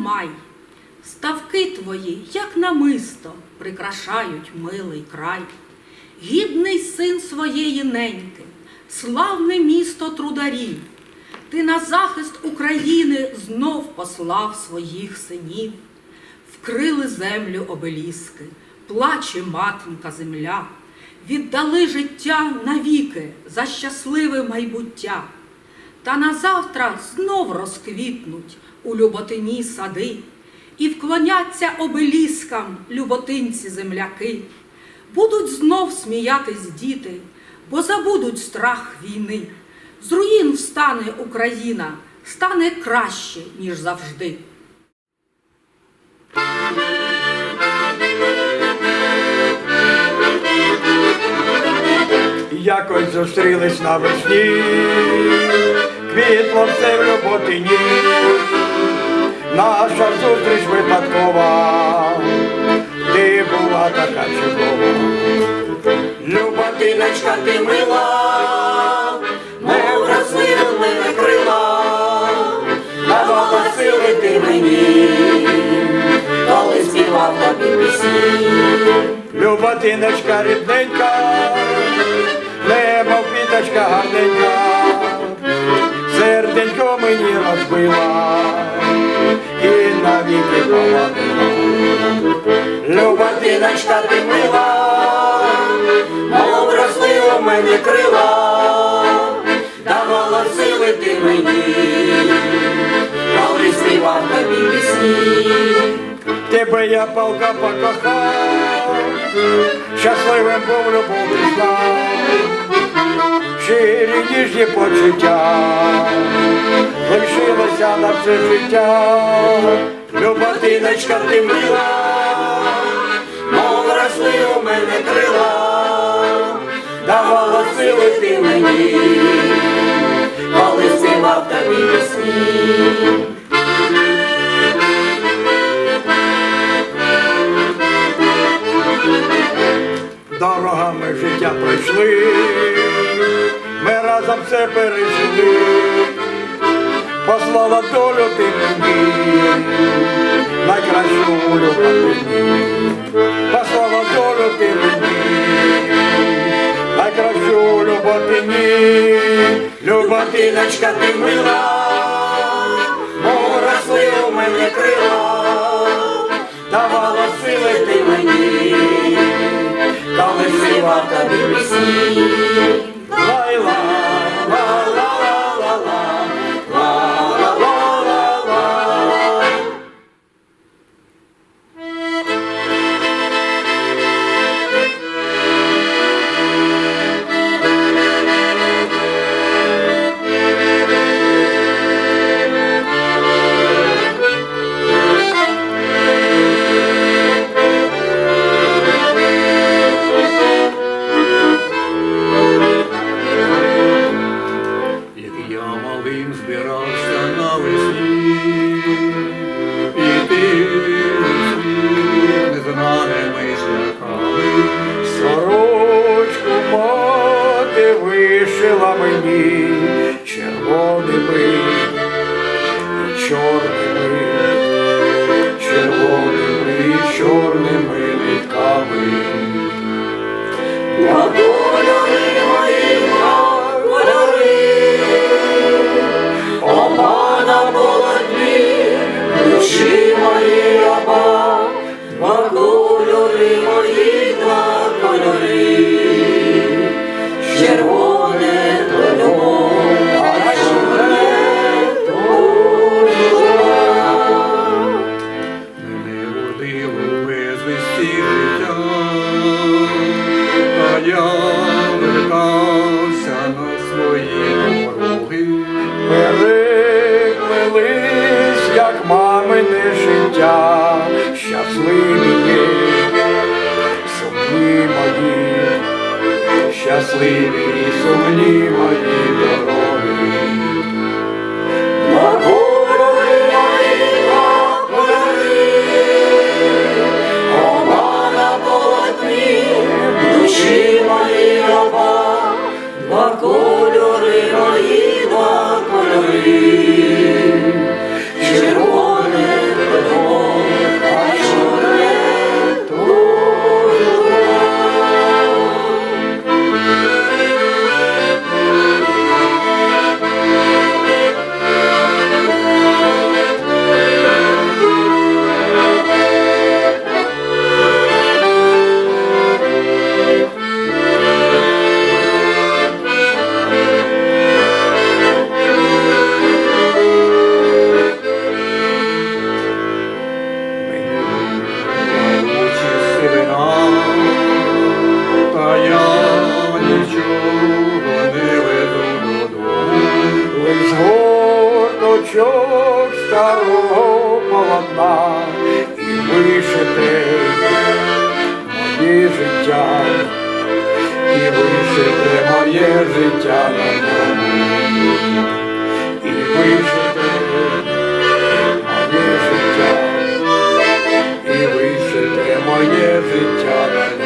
май. Ставки твої, як намисто, прикрашають милий край. Гідний син своєї неньки, славне місто трударів. Ти на захист України знов послав своїх синів. Вкрили землю обеліски, плаче матінка земля, віддали життя навіки за щасливе майбуття. Та назавтра знов розквітнуть у Люботині сади, і вклоняться обеліскам люботинці земляки. Будуть знов сміятись діти, бо забудуть страх війни. З руїн встане Україна, стане краще, ніж завжди. Якось зустрілись навесні, квітло все в роботині, наша зустріч випадкова, ти була така чудова. Люботиночка, ти мила, мов рослина мене крила, давала сили ти мені, коли співав тобі пісні. Люботиночка рідненька, Люботиночка ти мила, мов росли у мене крила, давала сили ти мені, коли співав тобі пісні. Тебе я палка покохав, щасливим був любов пізнав, щирі ніжні почуття, лишилося на все життя, Люботиночка ти мила, давала сили ти мені, коли співав тобі пісні. Дорогами життя пройшли, ми разом все пережили, послала долю ти мені, найкращу любові, послала долю ти мені, найкращу любові, Люботиночка ти мила, мов росли у мене крила, щасливі і сумні мої дороги. кусочок старого полотна і вишити моє життя, і вишити моє життя на ньому, і вишити моє життя, і вишити моє життя на ньому.